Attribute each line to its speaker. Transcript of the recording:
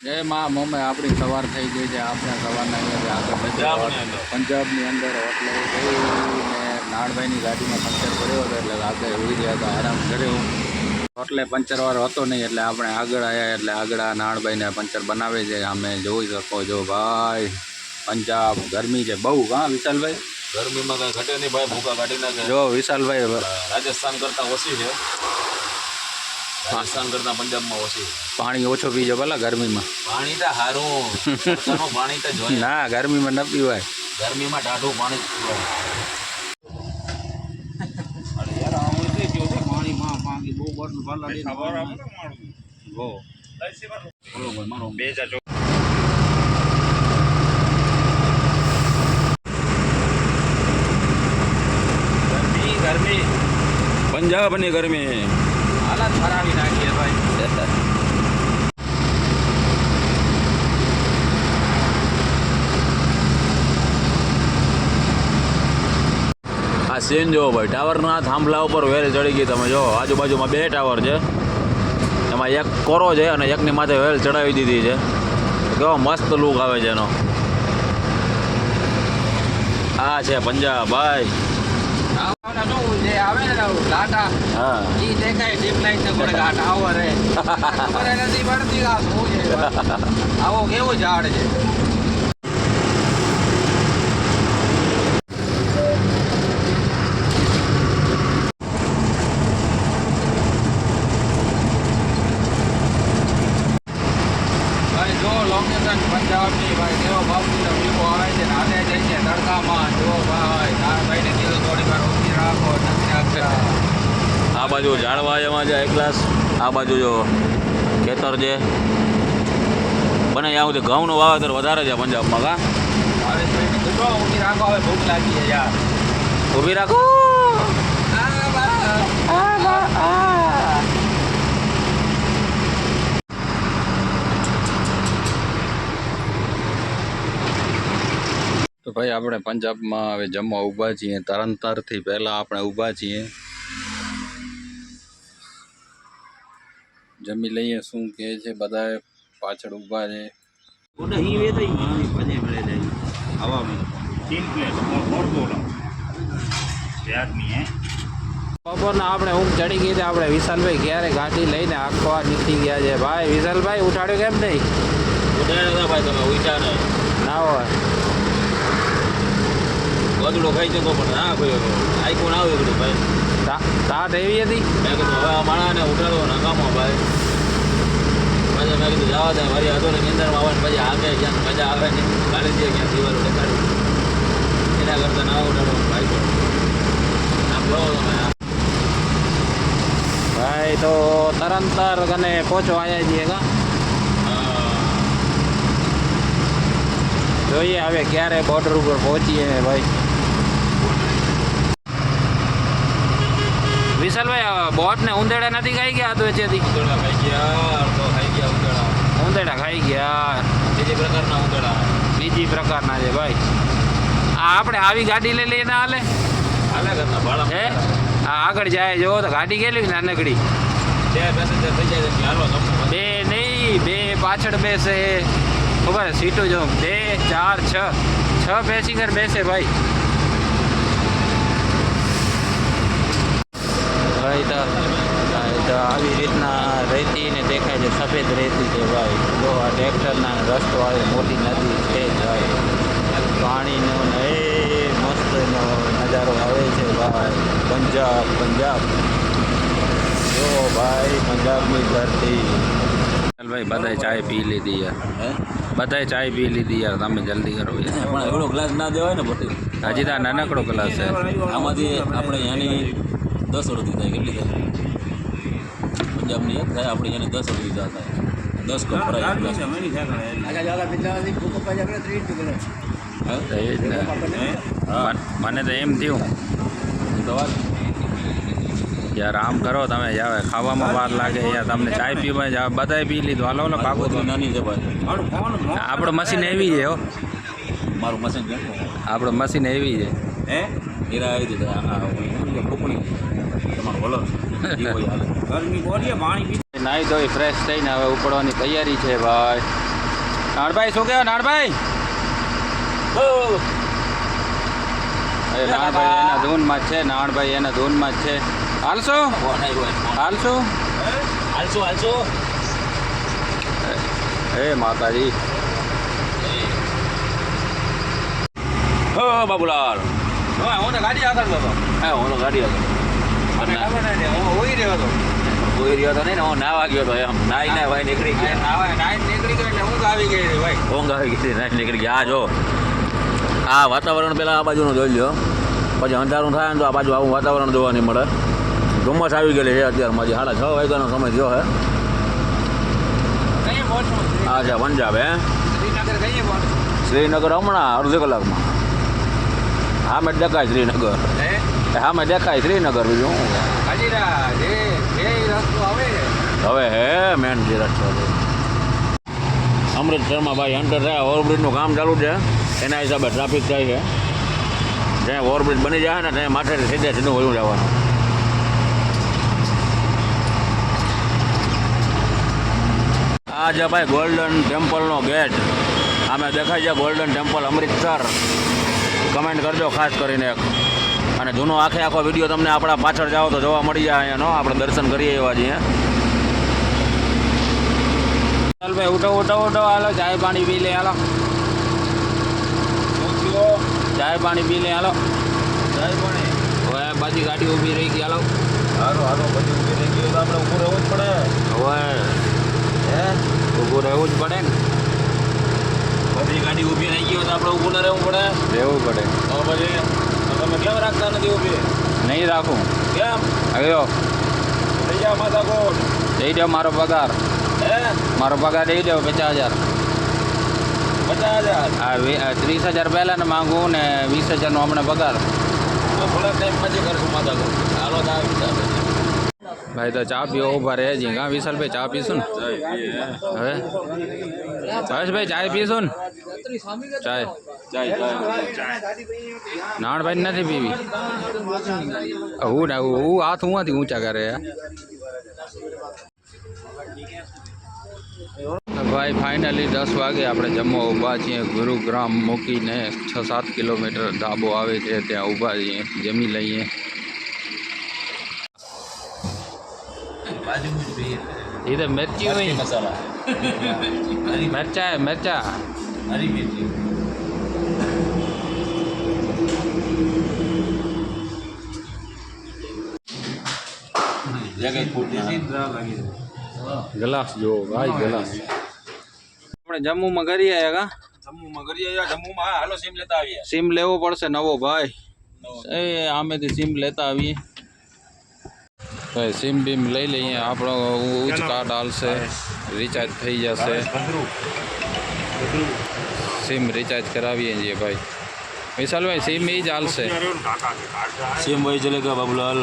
Speaker 1: જય માં મમ્મી આપણી સવાર થઈ ગઈ છે. આપણે સવારના અહીંયા આગળ
Speaker 2: પંજાબની અંદર.
Speaker 1: એટલે ગઈને નાણભાઈની ગાડીમાં પંચર પડ્યો હતો એટલે આગળ ઉઈ ગયા હતા આરામ કર્યો એટલે પંચર વાળો હતો નહીં એટલે આપણે આગળ આવ્યા એટલે આગળ આ નાણભાઈને પંચર બનાવે છે. અમે જોઈ શકો જો ભાઈ પંજાબ ગરમી છે. બહુ હા વિશાલભાઈ?
Speaker 2: ગરમીમાં કઈ ઘટે નહીં ભાઈ ભૂકા કાઢી નાખે.
Speaker 1: જો વિશાલભાઈ
Speaker 2: રાજસ્થાન કરતા ઓછી છે. રાજસ્થાન કરતા પંજાબમાં ઓછી.
Speaker 1: પાણી ઓછો પીજો ભલા ગરમીમાં.
Speaker 2: પાણી તો સારું પાણી તો જોઈએ.
Speaker 1: ના ગરમીમાં ન પીવાય.
Speaker 2: ગરમીમાં ટાઢું પાણી પીવાય. બરોબર, મારો. ગરમી ગરમી. પંજાબની ગરમી.
Speaker 1: હાલત ફરાવી નાખીએ ભાઈ.
Speaker 2: સીન જોવો ભાઈ ટાવરના થાંભલા ઉપર વેલ ચડી ગઈ તમે જો આજુબાજુમાં બે ટાવર છે. એમાં એક કોરો છે અને એકની માથે વેલ ચડાવી દીધી છે. કેવો મસ્ત લુક આવે છે એનો. આ છે પંજાબ, ભાઈ.
Speaker 1: આવે કેવો ઝાડ છે? ભાઈ જો લોકેશન પંજાબની ભાઈ કેવો ભાવ આવે છે નાને જઈને તડકામાં જો ભાઈ તારા ભાઈને કીધું થોડી વાર ઊભી રાખો નથી રાખતા
Speaker 2: આ બાજુ ઝાડવા એમાં છે એક ગ્લાસ. આ બાજુ જો ખેતર છે. બને ત્યાં સુધી ઘઉંનું વાવેતર વધારે છે પંજાબમાં કા?
Speaker 1: ઊભી રાખો હવે ભૂખ લાગી છે યાર
Speaker 2: ઊભી રાખો
Speaker 1: તો ભાઈ આપણે પંજાબમાં હવે જમવા ઊભા છીએ. તરંતરથી પહેલાં આપણે ઊભા છીએ. જમી લઈએ શું કહે છે બધાએ? પાછળ ઊભા છે બપોરના આપણે ઊંઘ ચડી ગઈ હતી આપણે વિશાલભાઈ ક્યારે ગાડી લઈને આખવા નીકળી ગયા છે. ભાઈ વિશાલભાઈ ઉઠાડ્યો કેમ નહીં?
Speaker 2: ઉઠાડ્યો ભાઈ તમે ઉઠ્યા ને
Speaker 1: ના હોય.
Speaker 2: ગોદડો ખાઈ જતો પણ ના કોઈ આઈકોન આવ્યો બધું ભાઈ.
Speaker 1: તા- તાટ એવી હતી?
Speaker 2: મેં કીધું હવે આ માણાને ઉઠાડો નકામો ભાઈ. પછી મેં કીધું જવા દે મારી હતો ને નિંદરમાં આવે ને પછી આગે ક્યાં મજા આવે ને કાઢી દે ક્યાં દિવાલો દેખાડ્યું એના કરતાં ના ઉઠાડો ભાઈ આમ કહો તમે.
Speaker 1: ભાઈ તો તરંતર કને પહોંચો આવ્યા છીએ કા? જોઈએ હવે ક્યારે બોર્ડર ઉપર પહોંચીએ ભાઈ. વિશાલભાઈ બોટ ને ઉંદેડા નથી ખાઈ ગયા તો એથી
Speaker 2: ઉંદરડા ખાઈ ગયા તો ખાઈ ગયા ઉંદરડા
Speaker 1: ઉંદેડા ખાઈ ગયા.
Speaker 2: બીજી પ્રકારના ઉંદેડા.
Speaker 1: બીજી પ્રકારના છે ભાઈ. આ આપણે આવી ગાડી લઈ લઈને હાલે?
Speaker 2: હાલે ઘરના ભાડા
Speaker 1: હે? આ આગળ જાય જો તો ગાડી ગયેલી નાનકડી.
Speaker 2: બે પેસેન્જર થઈ જાય છે હાલો તમને
Speaker 1: બે નહીં બે પાછળ બેસે. ખબર સીટો જો બે ચાર છ. છ પેસેન્જર બેસે ભાઈ. ભાઈ તો આવી રીતના રેતી ને દેખાય છે સફેદ રેતી છે ભાઈ. જો આ ટ્રેક્ટરના રસ્તો આવે મોટી નદી છે જ ભાઈ. પાણીનો એ મસ્તનો નજારો આવે છે ભાઈ. પંજાબ પંજાબ. જો ભાઈ પંજાબની ધરતી. ભાઈ બધાએ ચાય પી લીધી યાર. બધાએ ચાય પી લીધી યાર તમે જલ્દી કરો યાર.
Speaker 2: પણ એવડો ગ્લાસ ના દેવાય ને પછી
Speaker 1: હજી તો નાનકડો ગ્લાસ છે.
Speaker 2: આમાંથી આપણે એની દસ અડધી થાય કેટલી થાય? પંજાબની એક થાય આપણે એને દસ અડધી થાય. દસ કપ ભરાય
Speaker 1: તો એ જ ને.
Speaker 2: હા?
Speaker 1: મને તો એમ થયું.
Speaker 2: વાત
Speaker 1: યાર આમ કરો તમે યાર ખાવામાં વાર લાગે યાર તમને ચાય પીવા જાવ બધાય પી લીધું. હાલો ને
Speaker 2: બાબુ નાની છે ભાઈ.
Speaker 1: આપણો મશીન એવી છે હો.
Speaker 2: મારું મશીન
Speaker 1: આપણો મશીન એવી છે.
Speaker 2: હે? હીરા આવી દીધા તમારું બોલો. ગરમી બોલીએ પાણી
Speaker 1: નાહી ધોઈ ફ્રેશ થઈને હવે ઉપડવાની તૈયારી છે ભાઈ. નાણભાઈ શું કહેવાય નાણભાઈ નાણભાઈ એના ધૂનમાં છે નાણભાઈ એના ધૂનમાં જ છે. હાલશો. હાલશો?
Speaker 2: હાલશો હાલશો.
Speaker 1: હે માતાજી.
Speaker 2: હો બાબુલાલ.
Speaker 3: હા ગાડી આગળ હતો
Speaker 2: હા હું ગાડી હતો કોઈ રહ્યો તો નહીં હું નાવા ગયો તો એમ. નાઈ ના ભાઈ નીકળી ગયા.
Speaker 3: નાવા નાઈટ નીકળી ગયો એટલે ઊંઘ આવી ગઈ ભાઈ.
Speaker 2: ઊંઘ આવી ગઈ નાઈ નીકળી ગયા. આ જો આ વાતાવરણ પેલા આ બાજુનું જોઈ લો પછી અંધારું થાય ને તો આ બાજુ આવું વાતાવરણ જોવા નહીં મળે. ધુમ્મસ આવી ગયેલી છે અત્યારમાં હજી સાડા છ વાગ્યાનો સમય થયો હે છે? પંજાબ હે?
Speaker 3: શ્રીનગર
Speaker 2: હમણાં અડધી કલાકમાં. હા મેં ડકાય શ્રીનગર.
Speaker 3: હે,
Speaker 2: મેં દેખાય શ્રીનગર બીજું. હવે હે, મેન જે રસ્તો અમૃતસરમાં ભાઈ એન્ટર થયા ઓવરબ્રિજનું કામ ચાલુ છે. એના હિસાબે ટ્રાફિક થાય છે. જ્યાં ઓવરબ્રિજ બની જાય ને ત્યાં માથે સીધે સીધું વયું જવાનું. આ છે ભાઈ ગોલ્ડન ટેમ્પલનો ગેટ આમે દેખાય છે ગોલ્ડન ટેમ્પલ અમૃતસર. કમેન્ટ કરજો ખાસ કરીને એક. અને જૂનો આખે આખો વીડિયો તમને આપણા પાછળ જાઓ તો જોવા મળી જાય અહીંયાનો આપણે દર્શન કરીએ એવા છીએ.
Speaker 1: ચાલ ભાઈ ઉઠો ઉઠો ઉઠો. હાલો ચાય પાણી પી લે હાલો. ચાય પાણી પી લે હાલો. હવે પાછી ગાડી ઊભી રહી ગઈ હાલો.
Speaker 3: હારો હારો પછી ઊભી રહી ગયું તો આપણે ઊભું રહેવું જ પડે.
Speaker 1: હવે
Speaker 3: હે?
Speaker 1: ઊભું રહેવું જ પડે ને.
Speaker 3: બધી ગાડી ઊભી રહી ગઈ તો આપણે ઊભું ન રહેવું પડે.
Speaker 1: રહેવું પડે.
Speaker 3: તો પછી કેમ રાખતા નથી ઊભી?
Speaker 1: નહીં રાખું.
Speaker 3: કેમ?
Speaker 1: આવ્યો
Speaker 3: લઈ જાઓ માતા કોટ
Speaker 1: દઈ દો મારો પગાર.
Speaker 3: હે?
Speaker 1: મારો પગાર દઈ દો પચાસ હજાર.
Speaker 3: પચાસ હજાર?
Speaker 1: આ ત્રીસ હજાર પહેલાં ને માગું ને વીસ હજારનો હમણાં પગાર.
Speaker 3: તો થોડાક ટાઈમ પછી કરશું માથા કોટ હાલો તો
Speaker 1: ભાઈ તો ચા પીવો ઊભા રહે ઝીંગા વિશાલભાઈ ચા પીશું ને? હવે? ભાઈ ચા પીશું ને? ચાય. નાણભાઈ નથી પીવી હું ને હું હું હાથ હુંથી ઊંચા કરે યાર. ભાઈ ફાઇનલી દસ વાગે આપણે જમવા ઊભા છીએ ગુરુગ્રામ મૂકીને છ સાત કિલોમીટર ધાબો આવે છે ત્યાં ઊભા છીએ જમી લઈએ. એ તો મિર્ચી હોય.
Speaker 3: મસાલા.
Speaker 1: મરચા હે મરચા.
Speaker 3: હરી
Speaker 1: ગ્લાસ જો ભાઈ ગ્લાસ. આપણે જમ્મુમાં કરી આવ્યા કા?
Speaker 3: જમ્મુમાં કરી આવ્યા જમ્મુમાં હા હાલો સીમ લેતા આવીએ.
Speaker 1: સિમ લેવો પડશે નવો ભાઈ. એ આમેથી સિમ લેતા આવીએ. ભાઈ સિમ બીમ લઈ લઈએ. આપણો ઉચ્ચ કાર્ડ હાલશે. રિચાર્જ થઈ જશે. સિમ રિચાર્જ કરાવીએ છીએ ભાઈ. વિશાલભાઈ સિમ એ જ હાલશે.
Speaker 2: સિમ ભાઈ ચલેગા બાબુલાલ?